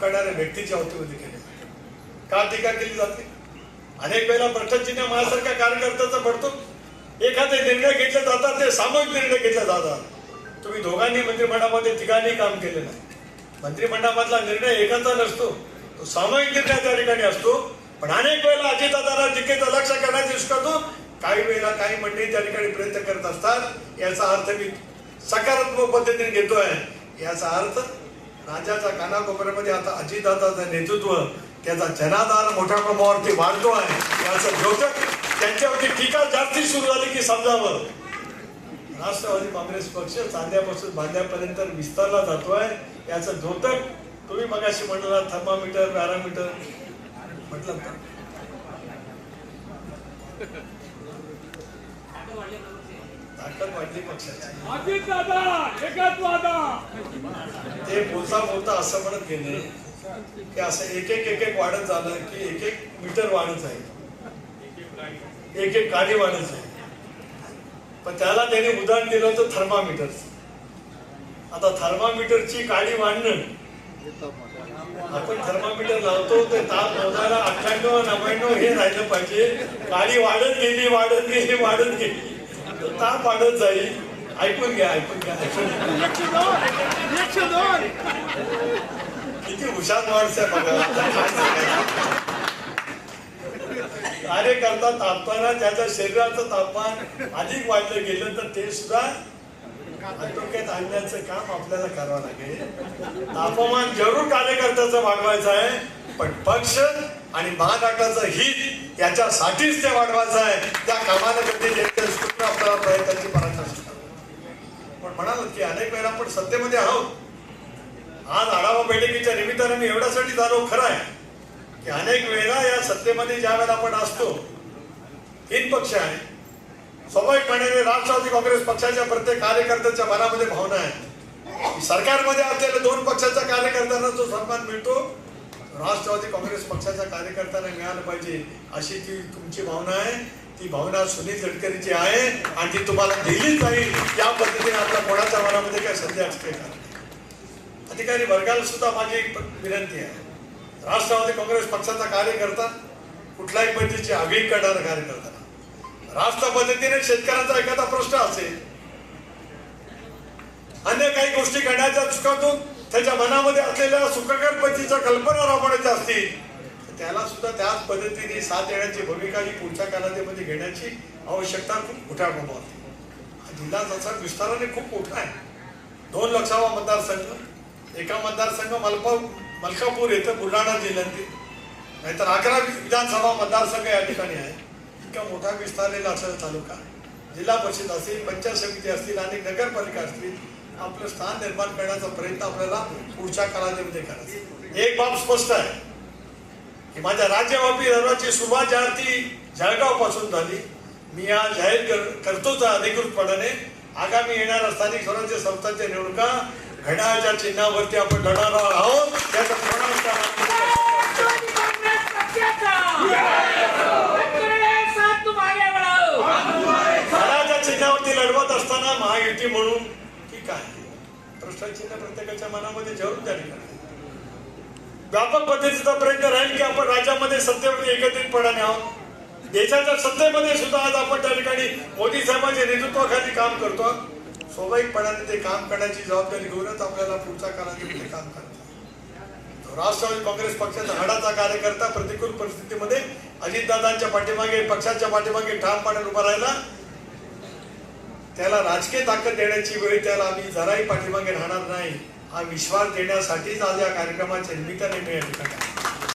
करणाऱ्या व्यक्तीच्या अवतीमध्ये केले का टीका केली जाते? अनेक वेळेला भ्रष्टाचार माझ्यासारख्या कार्यकर्त्याचा पडतो एखादे निर्णय घेतले जातात ते सामूहिक निर्णय घेतले जातात. तुम्ही दोघांनी मंत्रिमंडळामध्ये तिघांनी काम केले नाही. मंत्रिमंडळामधला निर्णय एकाचा नसतो तो सामूहिक निर्णय त्या ठिकाणी असतो. पण अनेक वेळेला अजितदादाला टीकेचं लक्ष करण्याची शकतो काही वेळेला काही मंडळी त्या ठिकाणी प्रयत्न करत असतात. याचा अर्थ मी सकारात्मक पद्धतीने घेतोय. याचा अर्थ राज्याच्या कानाकोपऱ्यामध्ये आता अजितदादाचं नेतृत्व त्याचा जनाधार मोठ्या प्रमाणावरती वाढतो आहे. याचं द्योतक त्यांच्यावरती टीका जास्ती सुरू झाली की समजावं. राष्ट्रवादी काँग्रेस पक्ष चांद्यापासून बांध्यापर्यंत विस्तारला जातोय याचं द्योतक तुम्ही मगाशी म्हणला थर्मामीटर पॅरामीटर. म्हटलं का? ताकद वाढली पक्षाची. ते बोलता बोलता असं म्हणत गेले. की असं एक एक एक एक वाढत झालं की एक एक मीटर वाढत जाईल एक एक गाडी वाढत आहे. पण त्याला त्याने उदाहरण दिलं होतं थर्मामीटर. आता थर्मामीटरची गाडी वाढणं आपण थर्मामीटर लावतो ते ताप मोजायला अठ्ठ्याण्णव नव्याण्णव हे राहिलं पाहिजे. गाडी वाढत गेली वाढत गेली वाढत गेली. तर ताप वाढत जाईल. ऐकून घ्या ऐकून घ्या. दोन किती हुशार माणसं आहे बघा. आता कार्यकर्ता त्याच्या शरीराचं तापमान अधिक वाढलं गेलं तर ते सुद्धा आटोक्यात आणण्याचं काम आपल्याला करावं लागेल. तापमान जरूर कार्यकर्त्याचं वाढवायचं आहे पण पक्ष आणि महाराष्ट्राचं हित याच्यासाठीच ते वाढवायचं आहे. त्या कामाला गती आपल्याला प्रयत्नाची पराकाष्ठा म्हणाल की अनेक वेळा आपण सत्तेमध्ये आहोत. आज आढावा बैठकीच्या निमित्ताने मी एवढ्यासाठी झालो खरं आहे की अनेक वेळा या सत्तेमध्ये ज्या वेळेला आपण असतो तीन पक्ष आहे स्वाभाविकपणे राष्ट्रवादी काँग्रेस पक्षाच्या प्रत्येक कार्यकर्त्याच्या मनामध्ये भावना आहे सरकारमध्ये असलेल्या दोन पक्षाच्या कार्यकर्त्यांना जो सन्मान मिळतो राष्ट्रवादी काँग्रेस पक्षाच्या कार्यकर्त्यांना मिळालं पाहिजे अशी जी तुमची भावना आहे. ती भावना सुनील गडकरीची आहे आणि ती तुम्हाला दिलीच जाईल. या पद्धतीने आपल्या कोणाच्या मनामध्ये काय संधी असते का अधिकारी वर्गाला सुद्धा माझी एक विनंती आहे. राष्ट्रवादी काँग्रेस पक्षाचा कार्यकर्ता कुठल्याही पद्धतीची आगळीक करणारा कार्यकर्ता. राष्ट्र पद्धतीने शेतकऱ्यांचा एखादा प्रश्न असेल अन्य काही गोष्टी करण्याच्या चुकातून त्याच्या मनामध्ये असलेल्या सुखकर पद्धतीच्या कल्पना राबवण्याच्या असतील तर त्याला सुद्धा त्याच पद्धतीने साथ देण्याची भूमिका ही पुढच्या कालावधीमध्ये घेण्याची आवश्यकता खूप मोठ्या प्रमाणात हा जिल्हा तसा विस्ताराने खूप मोठा आहे दोन लोकसभा मतदारसंघ एका मतदारसंघ मलपा मलकापूर येथे बुलढाणा जिल्ह्यातील नाहीतर अकरा विधानसभा मतदारसंघ या ठिकाणी आहे. इतका मोठा विस्तारलेला असलेला तालुका. जिल्हा परिषद असतील पंचायत समिती असतील आणि नगरपालिका असतील आपलं स्थान निर्माण करण्याचा प्रयत्न आपल्याला पुढच्या कालावधीमध्ये करायचा एक बाब स्पष्ट आहे की माझ्या राज्यव्यापी धर्माची सुरुवात ज्या ती जळगावपासून झाली. मी या जाहीर कर- करतोच अधिकृतपणाने. आगामी येणाऱ्या स्थानिक स्वराज्य संस्थांच्या निवडणुका घड्याळाच्या चिन्हावरती आपण लढणार आहोत. त्याचा घड्याळाच्या चिन्हावरती लढवत असताना महायुती म्हणून की काय? प्रश्नचिन्ह प्रत्येकाच्या मनामध्ये जरूर झाली व्यापक पद्धतीचा प्रयत्न राहील की आपण राज्यामध्ये सत्तेवरती एकत्रितपणाने आहोत. देशाच्या सत्तेमध्ये सुद्धा आज आपण त्या ठिकाणी मोदी साहेबांच्या नेतृत्वाखाली काम करतो. स्वाभाविकपणाने ते काम करण्याची जबाबदारी घेऊनच आपल्याला पुढच्या कालावधीमध्ये काम करायचं राष्ट्रवादी काँग्रेस पक्षाचा हाडाचा कार्यकर्ता प्रतिकूल परिस्थितीमध्ये अजितदादांच्या पाठीमागे पक्षाच्या पाठीमागे ठामपणे उभा राहिला. त्याला राजकीय ताकद देण्याची वेळ त्याला आम्ही जराही पाठीमागे राहणार नाही. हा विश्वास देण्यासाठीच आज या कार्यक्रमाच्या निमित्ताने मी या ठिकाणी